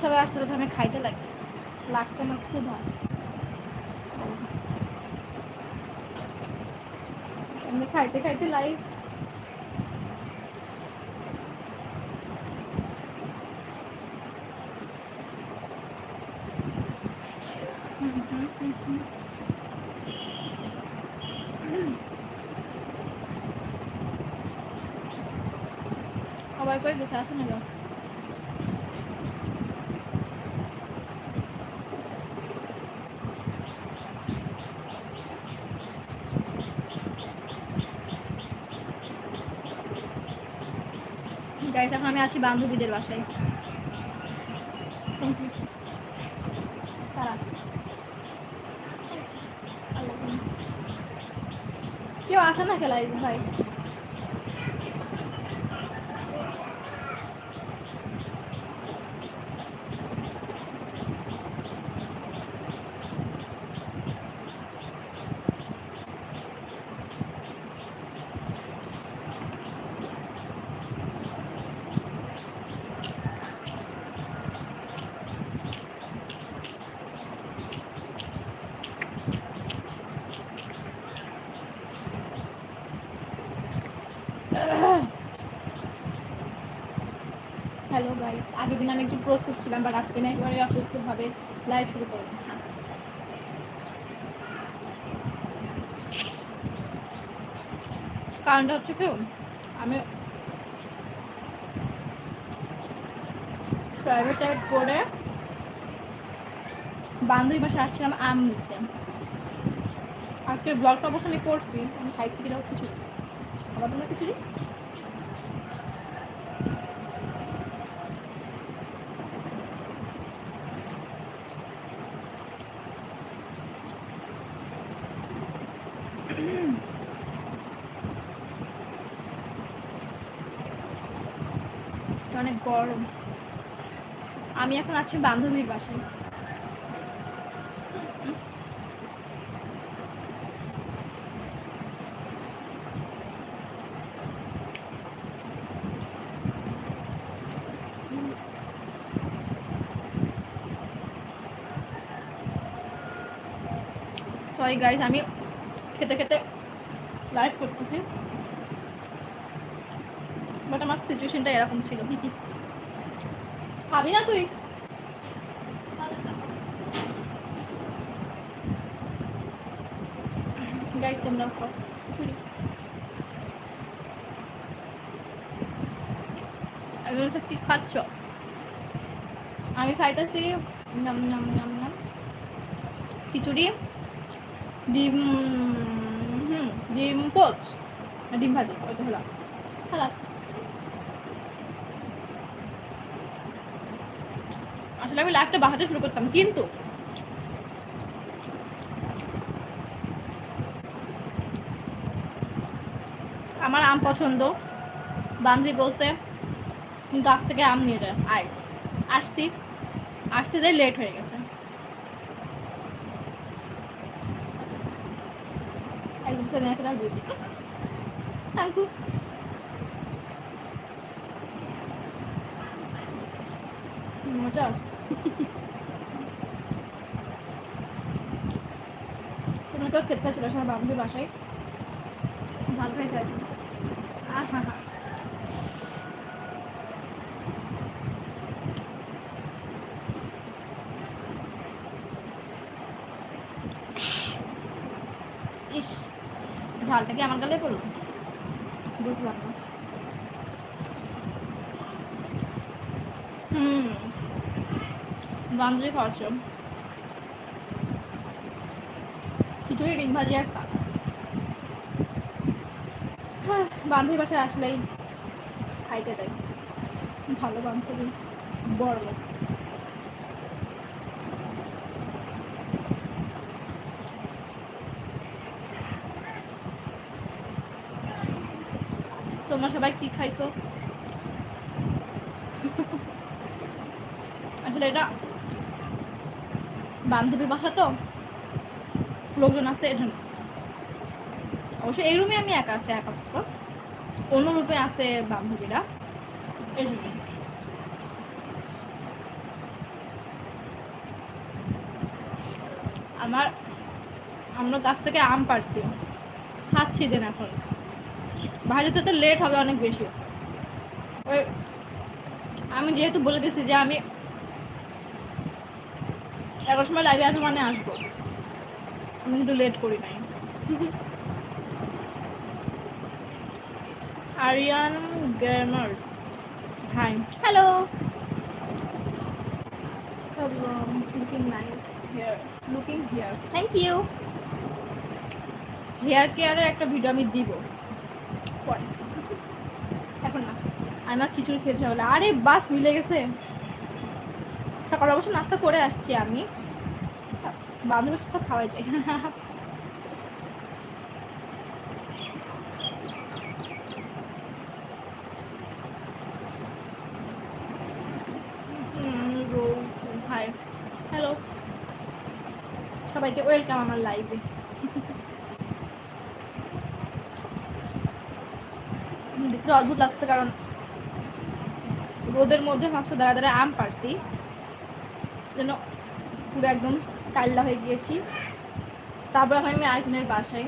সবাই আসতে তো আমি খাইতে লাগে। লাগছে আমার খুব হয় এমনি খাইতে খাইতে লাইভ আবার কই গেছে? আসো না যাও গাইস এখন আমি আছি বান্ধবীদের বাসায়। থ্যাংক ইউ কেউ আসে না কে লাইভ ভাই হ্যালো গাইস আগের দিন আমি একটু প্রস্তুত ছিলাম বাট আজকে আমি একেবারে অপ্রস্তুতভাবে লাইভ শুরু করব কারণটা হচ্ছে কি, আমি প্রাইভেট টাইপ করে বান্ধবী বাসা আসছিলাম আম নিতে। আজকে ব্লগটা অবশ্য আমি করছি, আমি খাইছি কিনা কিছু আবার তোমরা খিচুড়ি অনেক গরম আমি এখন আছি বান্ধবীর বাসায়। সরি গাইজ আমি খেতে খেতে লাইভ করতেছি। বাট আমার সিচুয়েশনটা এরকম ছিল। খাবি না তুই? গাইজ তোমরা খাও খিচুড়ি এগুলো সব কি খাচ্ছ? আমি খাইতেছি নাম নাম নাম নাম। খিচুড়ি, ডিম, হুম, ডিম পোচ ডিম ভাজি ওই তো হলো। সালাদ। আসলে আমি লাইফটা বাহাতে শুরু করতাম, কিন্তু আমার আম পছন্দ। বান্ধবী বলছে, গাছ থেকে আম নিয়ে যায় আয়। আসছি। আসতে যাই লেট হয়ে গেছে। বিউটি থ্যাংক কেউ খেতে ছিল সবার বান্ধবী বাসায়। ভালো খাইছে আহা হা ইস, ঝালটা কি আমার গালে পড়ল? বুঝলাম না। হুম, বান্ধবী খাওয়াচ্ছ খিচুড়ি, ডিম ভাজি আর সালাদ। হ্যাঁ বান্ধবী বাসায় আসলেই খাইতে দেয়। ভালো বান্ধবী, বড় লাগছে তোমরা সবাই কি খাইছো? আসলে এটা বান্ধবী বাসা তো, লোকজন আছে এজন্য। অবশ্য এই রুমে আমি একা আছি আপাতত অন্য রূপে আছে বান্ধবীরা। এই আমার, আমরা গাছ থেকে আম পারছি খাচ্ছি দেন এখন। ভাজাতে তো লেট হবে অনেক বেশি। ওই, আমি যেহেতু বলে দিছি যে আমি এগারো সময় লাইভে আসব মানে আসব। আমি কিন্তু লেট করি নাই। Aryan gamers hi hello looking nice here looking here thank you hair কেয়ারের একটা ভিডিও আমি দিব। পরে এখন না। আমার খিচুড়ি খেয়েছে বলে আরে বাস মিলে গেছে। সকালে অবশ্য নাস্তা করে আসছি আমি। বান্ধবের সাথে খাওয়াই যায় হাই হ্যালো সবাইকে ওয়েলকাম আমার লাইভে। দেখতে অদ্ভুত লাগছে কারণ রোদের মধ্যে ফাঁসটা দাঁড়া দাঁড়া আম পারছি যেন পুরো একদম কাল্লা হয়ে গিয়েছি। তারপর এখন আমি আরেকজনের বাসায়।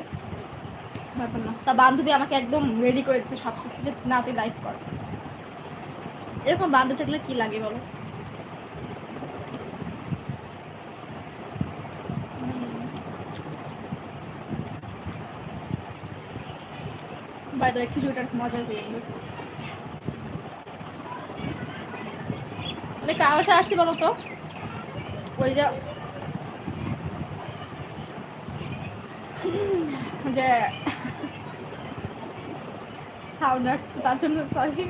ব্যাপার না। তা বান্ধবী আমাকে একদম রেডি করে দিচ্ছে সব কিছু যে না তুই লাইভ কর। এরকম বান্ধব থাকলে কি লাগে বলো? বাই খিচুড়িটার মজা গেল। আমি আসছি বলো তো? ওই যে সাউন্ড আসছে তার জন্য সরি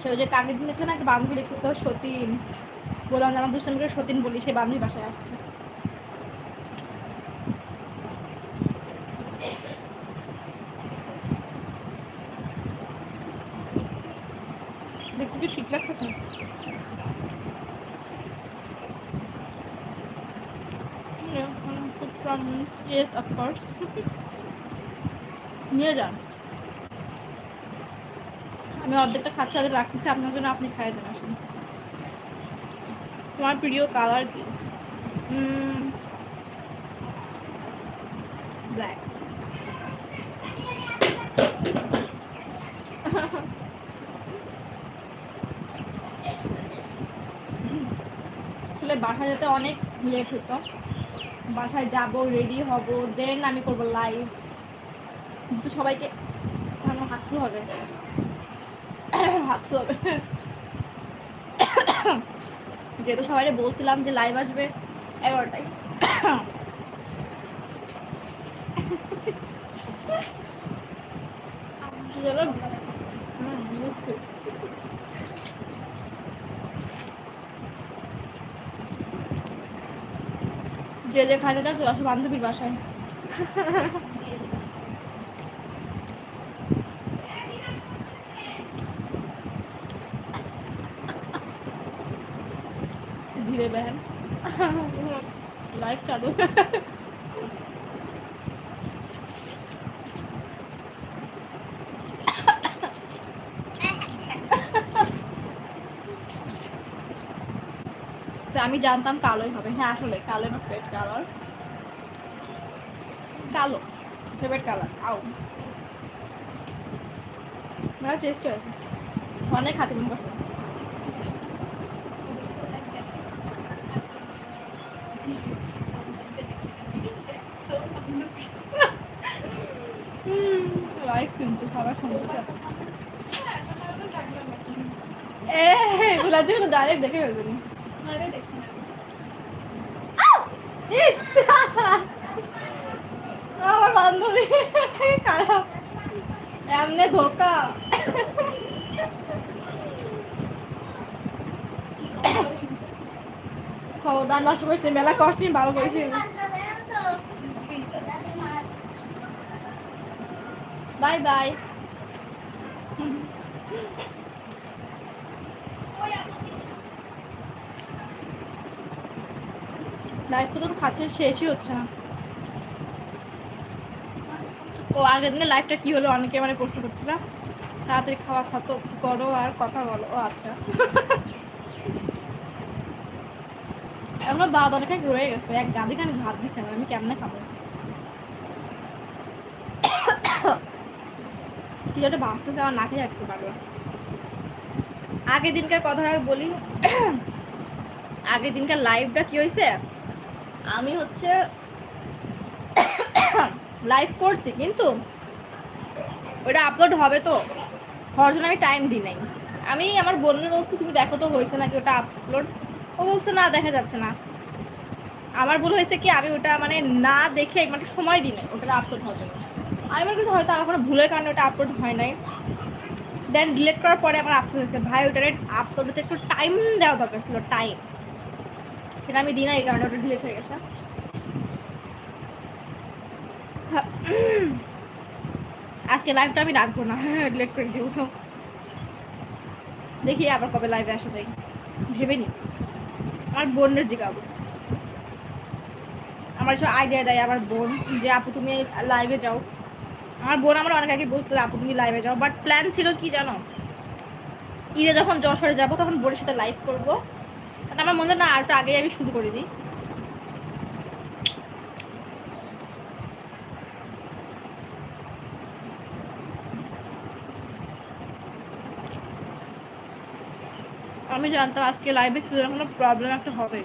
সে ওই যে কাকের দিন একটা বান্ধবী দেখতে তো সতীন। বললাম আমার দুষ্টামি করে সতীন বলি, সে বান্ধবী বাসায় আসছে দেখতে কি ঠিক লাগছে তো Yes, some food of course. নিয়ে যান। আমি অর্ধেকটা খাচ্ছি অর্ধেক রাখতেছি, আপনার জন্য আপনি খাই যান, আসুন। তোমার প্রিয় কালার কি? ব্ল্যাক আসলে বাসায় যেতে অনেক লেট হতো। বাসায় যাব রেডি হব দেন আমি করব লাইভ কিন্তু সবাইকে আমার হাঁকতে হবে। হাঁকতে হবে। যেহেতু সবাই বলছিলাম যে লাইভ আসবে এগারোটায়। হুম, যে যে খাইতে আসো বান্ধবীর বাসায় ধীরে বেহেন লাইফ চালু তো আমি জানতাম কালোই হবে। হ্যাঁ আসলে কালো আমার ফেভারিট কালার কালো ফেভারিট কালার আও। আমার টেস্ট হয়েছে। অনেক খাতে মন করছে। লাইফ কিন্তু সুন্দর দেখে ফেলবেন! আমার বান্ধবী খারাপ এমনি ধোকা খবরদার নষ্ট করেছি মেলা কষ্টিম ভালো করেছি। Bye bye. লাইফ তো খাচ্ছে, শেষই হচ্ছে না। ও, আগের দিনে লাইফটা কি হলো অনেকে মানে প্রশ্ন করছিল। তাড়াতাড়ি খাওয়া খাতো করো আর কথা বলো। ও আচ্ছা। এখনও বাদ অনেক রয়ে গেছে। এক গাদি খানি ভাত দিছে আমি কেমনে খাব? কি যেটা ভাবতেছে, আমার নাকে যাচ্ছে বারবার। আগের দিনকার কথা বলি, আগের দিনকার লাইভটা কি হয়েছে? আমি হচ্ছে লাইভ করছি, কিন্তু ওটা আপলোড হবে তো, হওয়ার জন্য আমি টাইম দিই নাই। আমি আমার বোনের বলছি, তুমি দেখো তো হয়েছে নাকি ওটা আপলোড ও বলছে, না, দেখা যাচ্ছে না। আমার ভুল হয়েছে কি? আমি ওটা মানে না দেখে মানে সময় দিই নাই ওটা আপলোড হওয়ার জন্য। আমি মনে করছি হয়তো আমার কোনো ভুলের কারণে ওটা আপলোড হয় নাই। দেন ডিলিট করার পরে আমার আফসোস হয়েছে, ভাই, ওটারে আপলোড হতে একটু টাইম দেওয়া দরকার ছিল টাইম সেটা আমি দিই না এই কারণে ওটা ডিলিট হয়ে গেছে। আজকে লাইভটা আমি রাখব না ডিলিট করে দিব। দেখি আবার কবে লাইভে আসা যায়। ভেবে নি আমার বোনরে জিগাবো। আমার সব আইডিয়া দেয় আমার বোন যে, আপু, তুমি লাইভে যাও। আমার বোন আমার অনেক আগে বলছিল, আপু, তুমি লাইভে যাও। বাট প্ল্যান ছিল কি জানো? ঈদে যখন যশোরে যাব, তখন বোনের সাথে লাইভ করব। আমার মনে হয়, না, আর একটু আগেই আমি শুরু করে দিই। আমি জানতাম আজকে লাইভে কোনো প্রবলেম একটা হবে।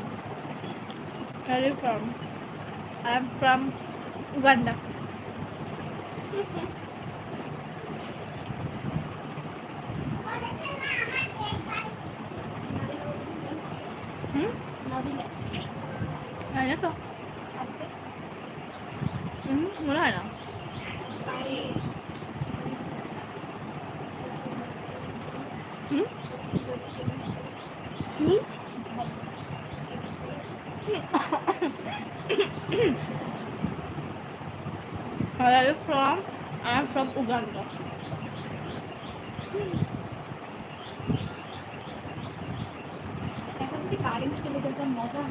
From I am from am from Uganda. হুম হয় না তো হুম মনে হয় না হুম হুম Where are you from? I am from Uganda. এখন যদি কারেন্ট চলে মজা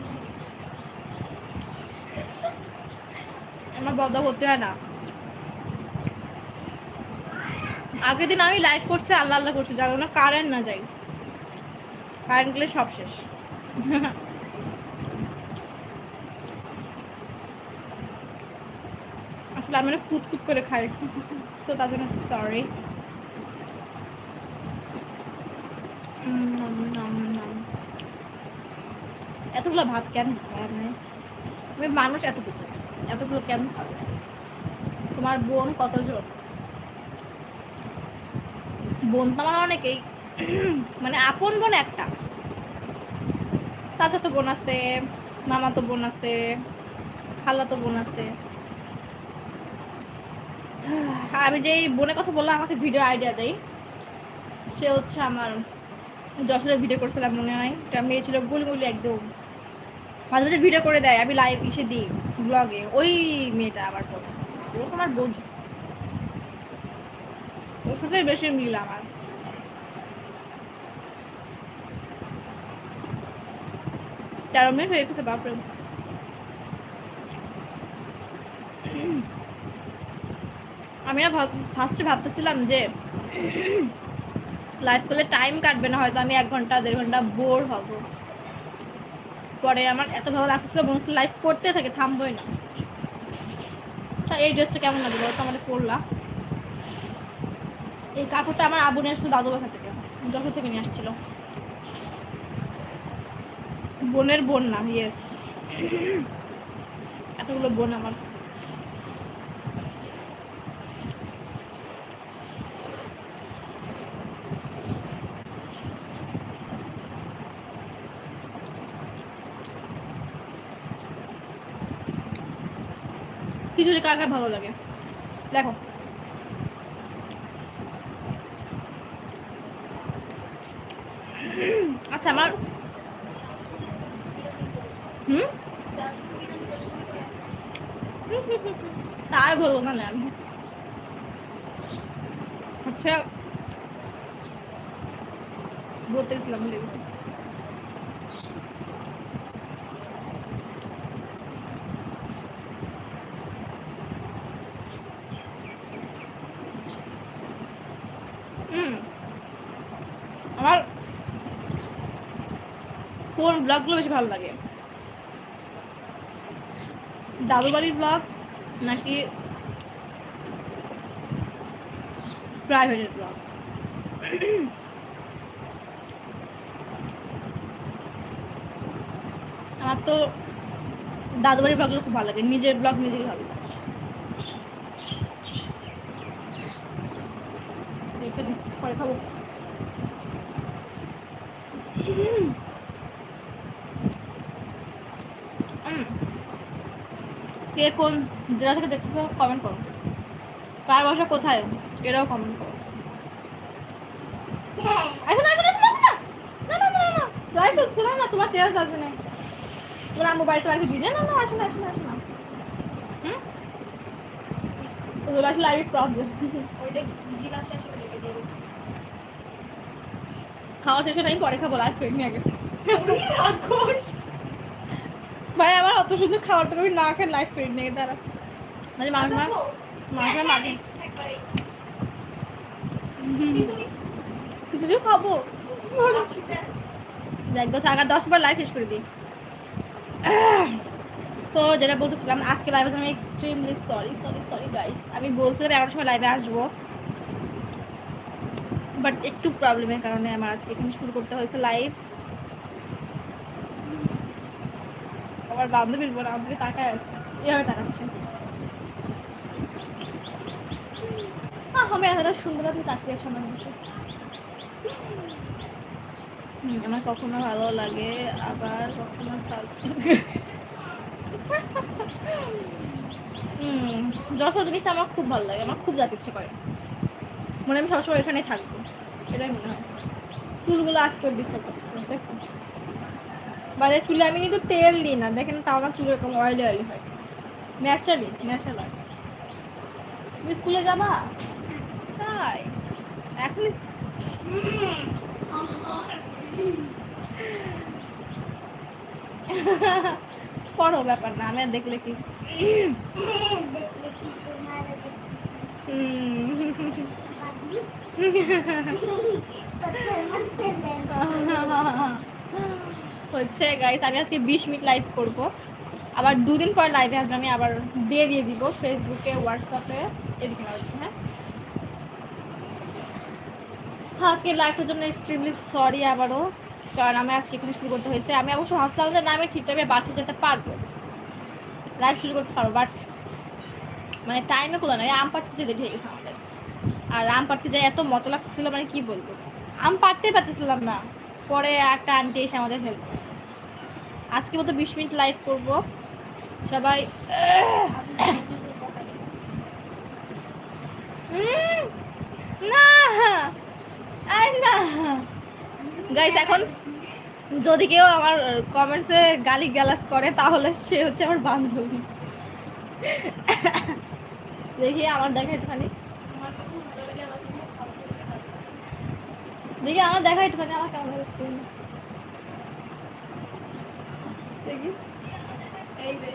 আমার বদা করতে হয় না আগের দিন আমি লাইভ করছি আল্লাহ আল্লাহ করছি যার না কারেন্ট না যাই কারেন্ট গেলে সব শেষ আসলে মানে কুতকুত করে খাই তো তার জন্য সরি এতগুলো ভাত কেন আমি মানুষ এতটুকু। এতগুলো কেন খাবে? তোমার বোন কতজন? বোন তো আমার অনেকেই। মানে আপন বোন একটা। চাচা তো বোন আছে, মামা তো বোন আছে, খালা তো বোন আছে। আমি যেই বোনের কথা বললাম, আমাকে ভিডিও আইডিয়া দেয় সে হচ্ছে আমার যশোরে ভিডিও করছিলাম মনে হয়। একটা মেয়ে ছিল গুলগুলি একদম। মাঝে মাঝে ভিডিও করে দেয়, আমি লাইভ এসে দিই ব্লগে ওই মেয়েটা আমার বোন ও তোমার বোন ওর সাথে বেশি মিল আমার। তেরো মিনিট হয়ে গেছে, বাপরে। আমি না ফার্স্টে ভাবতেছিলাম যে লাইভ করলে টাইম কাটবে না, হয়তো আমি এক ঘণ্টা, দেড় ঘণ্টা বোর হব। পরে আমার এত ভালো লাগতেছিল লাইভ করতে থাকে, থামবোই না। তা এই ড্রেসটা কেমন লাগল তো আমাদের পরলাম এই কাপড়টা আমার আবু নিয়ে আসছিল দাদু বাসা থেকে যখন থেকে নিয়ে আসছিল। বোনের বোন না ইয়েস এতগুলো বোন আমার। খিচুড়ি কার কার ভালো লাগে দেখো আচ্ছা আমার হুম তার বলব না আমি আচ্ছা বলতেছিলাম ভুলে গেছি হুম আমার কোন ব্লগগুলো বেশি ভালো লাগে। দাদু বাড়ির ব্লগ নাকি প্রাইভেটের ব্লগ আমার তো দাদু বাড়ির ব্লগগুলো খুব ভালো লাগে, নিজের ব্লগ নিজেই ভালো লাগে। পরে খাব। কে কোন জেলা থেকে দেখতেছো কমেন্ট করো। কার বাসা কোথায় এরাও কমেন্ট করো। আসো না আসো না না, না। না লাইভ হচ্ছে না না। তোমার চেয়ার আসবে না তোমার আম্মু বাড়িতে বাড়িতে না না আসো না আসো না হুম? আসলে লাইভ প্রবলেম ওইটা জিলা শেষ করে রেখে দিয়ে দেবো। খাওয়া শেষ আমি পরে খাব লাইভ করে নিয়ে গেছে রাক্ষস। ভাই আমার অত সুন্দর খাবারটা আমি না খেয়ে লাইভ করে নিয়ে তারা মানে মানুষ মা দেখো, মানুষ মা মাটি একবারে হুম। খিচুড়ি, খিচুড়িও খাব। তো থাকা দশ বার লাইভ শেষ করে দিই। তো যেটা বলতেছিলাম আজকে লাইভে আমি extremely sorry sorry sorry guys আমি বলছিলাম এগারোটার সময় লাইভে আসব। বাট একটু প্রবলেমের কারণে আমার আজকে এখানে শুরু করতে হয়েছে লাইভ আমার বান্ধবীর বোন আমাকে তাকায় আছে। এভাবে তাকাচ্ছে। আমি এতটা সুন্দর তুমি তাকিয়ে আছো আমার মুখে হুম, আমার কখনো ভালো লাগে আবার কখনো হুম যশোর জিনিসটা আমার খুব ভালো লাগে আমার খুব যেতে ইচ্ছে করে। মনে আমি সবসময় এখানেই থাকব এটাই মনে হয়। চুলগুলো আজকে ডিস্টার্ব করতেছে দেখছ? বাজারে চুলে আমি কিন্তু তেল দিই না। দেখেন তাও আমার চুল এরকম অয়েলি অয়েলি হয়। ন্যাচারালি ন্যাচারাল তুমি স্কুলে যাবা? তাই? এখন পড়ো ব্যাপার না আমি আর দেখলে কি? হুম। হচ্ছে গাইস আমি আজকে বিশ মিনিট লাইভ করব। আবার দুদিন পর লাইভে আসবে আমি আবার দিয়ে দিয়ে দিব ফেসবুকে হোয়াটসঅ্যাপে এদিকে হ্যাঁ? হ্যাঁ, আজকে লাইভের জন্য এক্সট্রিমলি সরি আবারও কারণ আমি আজকে এখানে শুরু করতে হয়েছে। আমি অবশ্য ভাবছিলাম যে না আমি ঠিক টাইমে বাসে যেতে পারব। লাইভ শুরু করতে পারব বাট মানে টাইমে কোলা নয় আম পাড়তে যেতে ঢেকে আমাদের। আর আম পাড়তে যাই এত মতো লাগছিল মানে কি বলব? আম পাড়তেই পারতেছিলাম না। পরে একটা আন্টি এসে আমাদের হেল্প করছে। আজকে মতো বিশ মিনিট লাইভ করব। সবাই না না। গাইস এখন যদি কেউ আমার কমেন্টসে গালি গালাজ করে, তাহলে সে হচ্ছে আমার বান্ধবী। দেখি আমার দেখা একটুখানি আমার খুব ভালো লাগে, আমার খুব ফালতু লাগে। দেখি আমার দেখা একটু একটুখানি আমার কেমন দেখি। এই যে,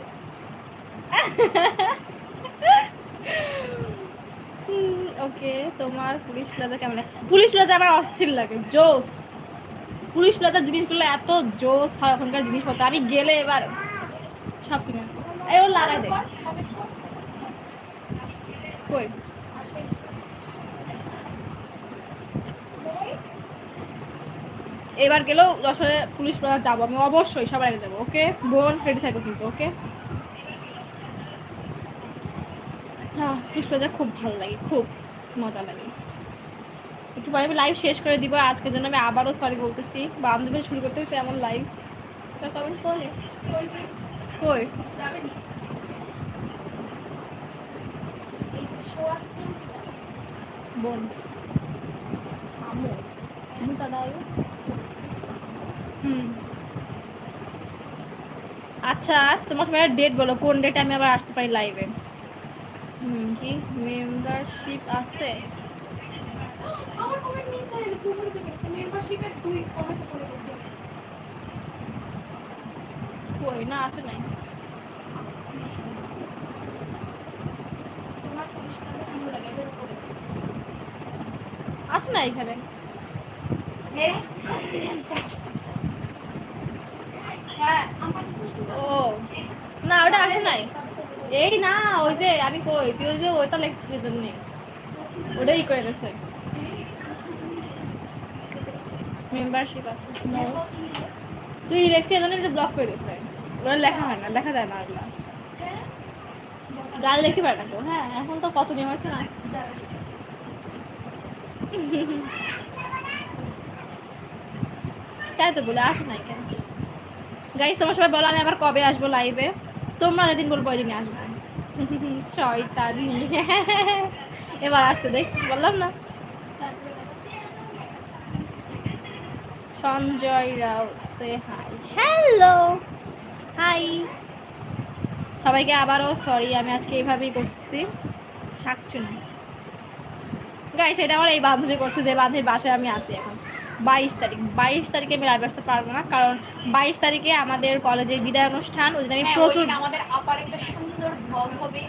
ওকে তোমার পুলিশ প্লাজা কেমন লাগে? পুলিশ প্লাজা আমার অস্থির লাগে জোস। পুলিশ প্লাজার জিনিসগুলো এত জোস হয় ওখানকার জিনিসপত্র আমি গেলে এবার সব কিনে। এই ওর লাগাই দে। কর, comment কর। কই আসবে। এবার গেলেও যশোরে পুলিশ প্লাজা যাব আমি অবশ্যই সবার আগে যাব ওকে? বোন রেডি থাকব কিন্তু ওকে? হ্যাঁ পুলিশ প্লাজা খুব ভালো লাগে খুব মজা লাগে। একটু পরে আমি লাইভ শেষ করে দিব আজকের জন্য আমি আবারও সরি বলতেছি। বান্ধবী শুরু করতে হচ্ছে এমন লাইভ কমেন্ট করে কই যাবে নি? বোন। আমু আমু দাদা হুম। আচ্ছা তোমার সবাই ডেট বলো কোন ডেটে আমি আবার আসতে পারি লাইভে হুম কি? মেম্বারশিপ আছে? আমার comment নিচে গেছে, উপরে চলে গেছে। Membership দুই comment উপরে গেছে। কই? না আসে নাই। তোমার পুলিশ প্লাজা কেমন লাগে? এটার উপরে। আসো না এখানে? হ্যাঁ আমার ও না ওটা আসে নাই। এই না ওই যে আমি কই তুই ওই যে ওইটা লেখছিস সেজন্য। ওটাই করে গেছে মেম্বারশিপ আছে। তুই লেখছিস এজন্য এটা ব্লক করে দিছে ওটা লেখা হয় না দেখা যায় না ওগুলা। গাল না কেউ হ্যাঁ এখন তো কত নিয়ম আছে না? তাই তো বলে আসে নাই কেন? গাইস তোমার সবাই বলো আমি আবার কবে আসব লাইভে তোমরা যেদিন বলব ওই দিনই আসব। শয়তানি। এবার আসতে দেখ, বললাম না। সঞ্জয় রাও সে হাই হ্যালো হাই সবাইকে আবারও সরি আমি আজকে এইভাবেই করছি। শাকচুনি গাইস এটা আমার এই বান্ধবী করছে, যে বান্ধবীর বাসায় আমি আছি এখন। বাইশ তারিখ বাইশ তারিখে আমি লাইভ আসতে পারব না কারণ বাইশ তারিখে আমাদের কলেজের বিদায় অনুষ্ঠান ওই দিন আমি হ্যাঁ, প্রচুর আমাদের আপার একটা সুন্দর হবে।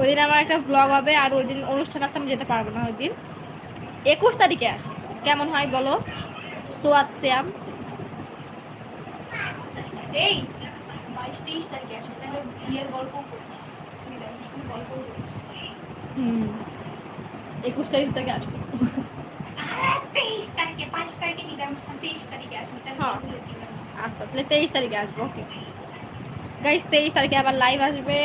ওই দিন আমার একটা ব্লগ হবে আর ওই দিন অনুষ্ঠান আছে আমি যেতে পারব না ওই দিন। একুশ তারিখে আসি কেমন হয় বলো? সোয়াদ শ্যাম এই বাইশ তেইশ তারিখে আসিস তাহলে বিয়ের গল্প করিস গল্প করিস। হুম একুশ তারিখ থেকে আসব। তেইশ তারিখে পাঁচ তারিখে তেইশ তারিখে আসবি হ্যাঁ। আচ্ছা তাহলে তেইশ তারিখে আসব ওকে গাইস তেইশ তারিখে আবার লাইভ আসবে।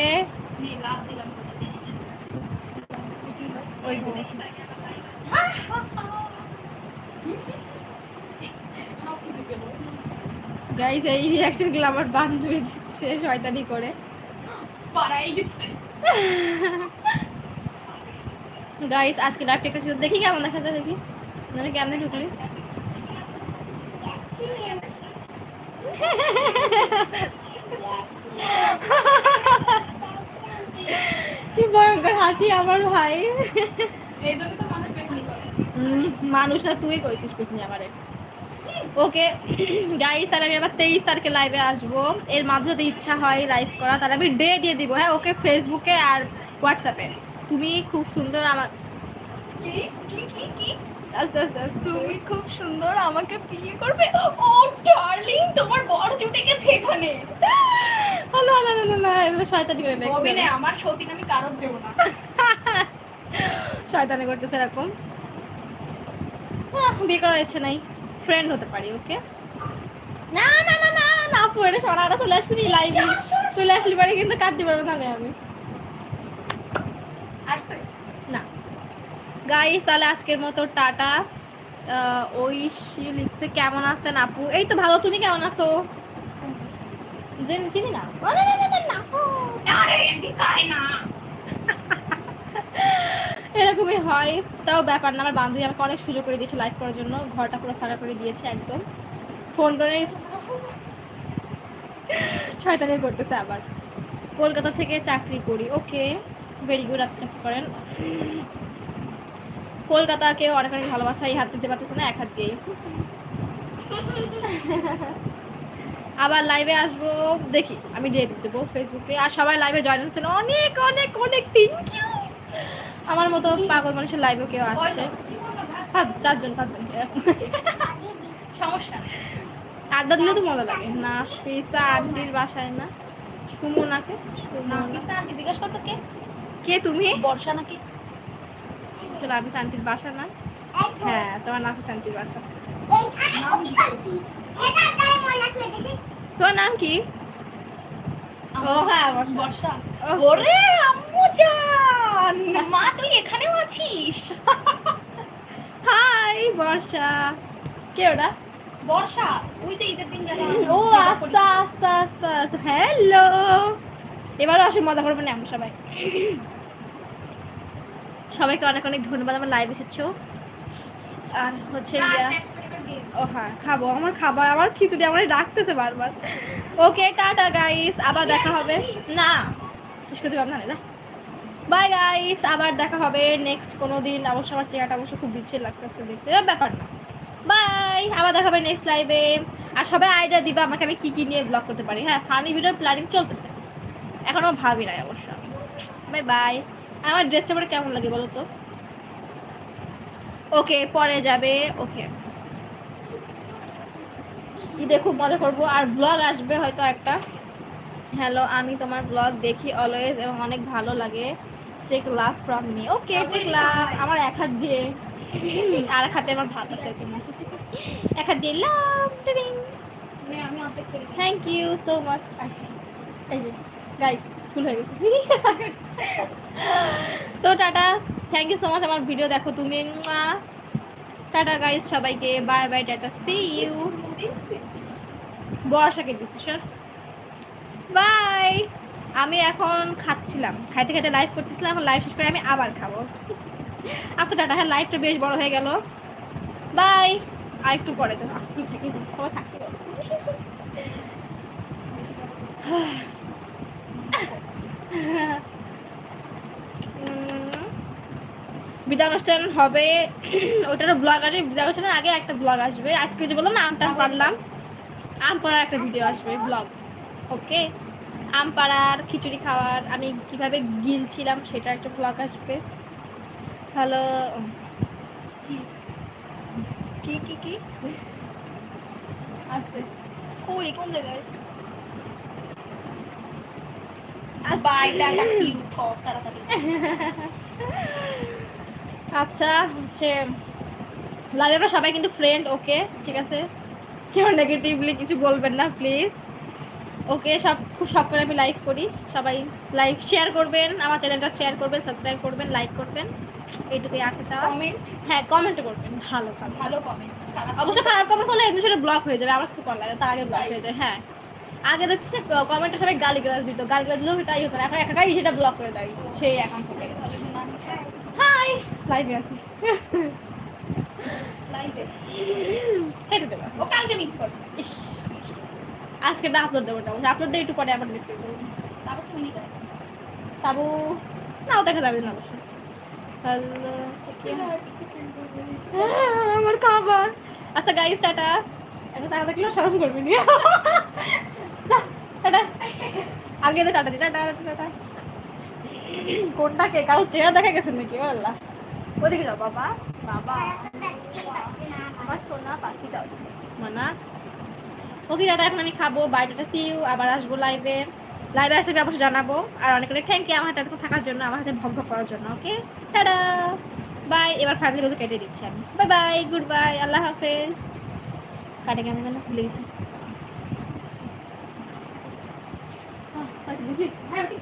গাইস এই আমার বান্ধবী দিচ্ছে শয়তানি করে যেতে। গাইস আজকে লাইভ টেকার ছিল দেখি কেমন দেখা যায় দেখি নাহলে কেমনে ঢুকলি? কি ভয়ঙ্কর হাসি আমার ভাই। এই জন্য তো মানুষ পেটনি করে। মানুষ না তুই কইছিস পিকনি আমারে। ওকে গাইস তাহলে আমি আবার তেইশ তারিখে লাইভে আসব। এর মাঝে যদি ইচ্ছা হয় লাইভ করা তাহলে আমি ডে দিয়ে দিব। হ্যাঁ ওকে ফেসবুকে আর হোয়াটসঅ্যাপে তুমি খুব সুন্দর আমার কি? কি? কি? আস্তে আস্তে আস্তে। তুমি খুব সুন্দর আমাকে বিয়ে করবে? ও ডার্লিং তোমার বর জুটে গেছে এখানে। হ্যালো হ্যালো হ্যালো হ্যালো এগুলো শয়তানি করে দেখছে। অভিনয় আমার সতীন আমি কারোর দেবো না। শয়তানি করতেছে এরকম। বিয়ে করার ইচ্ছে নাই। ফ্রেন্ড হতে পারি ওকে না না না না না আপু এটা সরাটা চলে আসবি লাইভ চলে আসলি পারি কিন্তু কাটতে পারব তাহলে আমি। আসছে। না গাইস তাহলে আজকের মতো টাটা। ঐশী লিখছে, কেমন আছেন আপু? এই তো ভালো, তুমি কেমন আছো? চিনি না? এরকমই হয়। তাও ব্যাপার না, আমার বান্ধবী আমাকে অনেক সুযোগ করে দিয়েছে লাইভ করার জন্য। ঘরটা পুরো ফাঁকা করে দিয়েছে একদম। ফোন করে শয়তানি করতেছে আবার। কলকাতা থেকে চাকরি করি। ওকে ভেরি গুড আপনি চাকরি করেন। কলকাতাকে অনেক অনেক ভালোবাসা এই হাত দিতে পারতেছে না এক হাত দিয়েই। আবার লাইভে আসব দেখি আমি ডেট দেবো ফেসবুকে আর সবাই লাইভে জয়েন হচ্ছেন অনেক অনেক অনেক থ্যাংক ইউ আমার মতো পাগল মানুষের লাইভে কেউ আসছে। পাঁচ চারজন পাঁচজন। সমস্যা আড্ডা দিলে তো মজা লাগে। না ফিসা আন্টির বাসায় না সুমনাকে সুমনা। জিজ্ঞেস করতো কে? কে তুমি? বর্ষা নাকি? নাফিস আন্টির বাসা না। হ্যাঁ তোমার নাফিস আন্টির বাসা। নাম তোমার নাম কি? ও হ্যাঁ বর্ষা বর্ষা ওরে আম্মু জান! মা তুই এখানেও আছিস? হাই বর্ষা। কে ওটা? বর্ষা ওই যে ঈদের দিন গেল ও আচ্ছা আচ্ছা আচ্ছা আচ্ছা। হ্যালো। এবারও আসে মজা করব না আমরা সবাই। সবাইকে অনেক অনেক ধন্যবাদ আমার লাইভ এসেছ। আর হচ্ছে ও হ্যাঁ খাব। আমার খাবার আমার খিচুড়ি আমার ডাকতেছে বারবার। ওকে টাটা গাইস আবার দেখা হবে। না শেষ করতে পারব না বাই গাইস আবার দেখা হবে নেক্সট কোনো দিন। অবশ্য আমার চেহারাটা অবশ্য খুব বিচ্ছে লাগছে আজকে দেখতে। ব্যাপার না। বাই আবার দেখা হবে নেক্সট লাইভে আর সবাই আইডিয়া দিবা আমাকে আমি কী কী নিয়ে ব্লগ করতে পারি। হ্যাঁ ফানি ভিডিও প্ল্যানিং চলতেছে। এখনও ভাবি নাই অবশ্য বাই বাই আমার ড্রেসটা পরে কেমন লাগে বলো তো? ওকে পরে যাবে ওকে ঈদে খুব মজা করব। আর ব্লগ আসবে হয়তো একটা। হ্যালো আমি তোমার ব্লগ দেখি অলওয়েজ এবং অনেক ভালো লাগে। Take love from me okay take love আমার এক হাত দিয়ে। আর এক হাতে আমার ভাত আছে এক হাত দিয়ে love thank you so much এই যে গাইস ফুল হয়ে গেছে। তো tata thank you so much আমার ভিডিও দেখো তুমি। টাটা গাইস সবাইকে bye bye tata see you? বর্ষাকে দিচ্ছি স্যার বাই আমি এখন খাচ্ছিলাম, খাইতে খাইতে লাইভ করতেছিলাম, এখন লাইভ শেষ করে আমি আবার খাব। আচ্ছা টাটা হ্যাঁ লাইভটা বেশ বড় হয়ে গেল। বাই আর একটু পরে যাব আজকে থেকে সবাই থাকতে পারছি উম, বিদায় অনুষ্ঠান হবে। ওটারও ব্লগ আসবে বিদায় অনুষ্ঠানের আগে একটা ব্লগ আসবে। আজকে যে বললাম না আমটা পারলাম আম পাড়ার একটা ভিডিও আসবে ব্লগ ওকে? আম পাড়ার খিচুড়ি খাওয়ার আমি কীভাবে গিলছিলাম সেটা একটা ব্লগ আসবে। হ্যালো কি? কি কি কি? আস্তে। কই কোন জায়গায়? বাই, টাটা, see কর, তাড়াতাড়ি। আচ্ছা হচ্ছে লাইভে আমরা সবাই কিন্তু ফ্রেন্ড ওকে ঠিক আছে? কেউ নেগেটিভলি কিছু বলবেন না প্লিজ ওকে সব খুব শখ করে আমি লাইভ করি। সবাই লাইভ শেয়ার করবেন আমার চ্যানেলটা শেয়ার করবেন সাবস্ক্রাইব করবেন লাইক করবেন। এইটুকুই আশা চাওয়া। Comment, হ্যাঁ কমেন্ট করবেন। ভালো ভালো। ভালো comment, অবশ্য খারাপ কমেন্ট করলে এমনি সেটা ব্লক হয়ে যাবে আমার কিছু করার লাগে তার আগে ব্লক হয়ে যায় হ্যাঁ। আগে দেখছি কমেন্টে সবাই গালি গালাজ দিত গালি গালাজ দিলেও সেটাই হতো না, এখন একাই সেটা ব্লক করে দেয়, সেই অ্যাকাউন্ট থেকে। হাই লাইভে আছি। কেটে দেবে। ও কালকে মিস করছে। আজকে না আপলোড দেবো ওটা আপলোড দিয়ে একটু পরে আবার দেখতে দেবো। তারপর শুনি তাবু নাও দেখা যাবে না অবশ্য। হ্যালো আমার খাবার। আচ্ছা গাইস টাটা। এটা টাকা দেখলেও শরম করবি নি। আগে তো টাটা দি টাটা টাটা, টাটা। কোনটাকে কারও চেহারা দেখা গেছে নাকি? আল্লাহ। ওদিকে যাও বাবা। বাবা। আমার সোনা পাখি যাও মানা ওকে দাদা এখন আমি খাব। বাইরেটা সিউ আবার আসব লাইভে লাইভে আসলে অবশ্যই জানাব। আর অনেক অনেক থ্যাংক ইউ আমার হাতে থাকার জন্য আমার হাতে ভগ করার জন্য ওকে টাটা। বাই এবার ফ্যামিলি কেটে দিচ্ছি আমি। বাই বাই গুড বাই আল্লাহ হাফেজ। কাটে কেমন যেন ভুলে গেছি। আহ, কাটে দিছি হ্যাঁ ওটি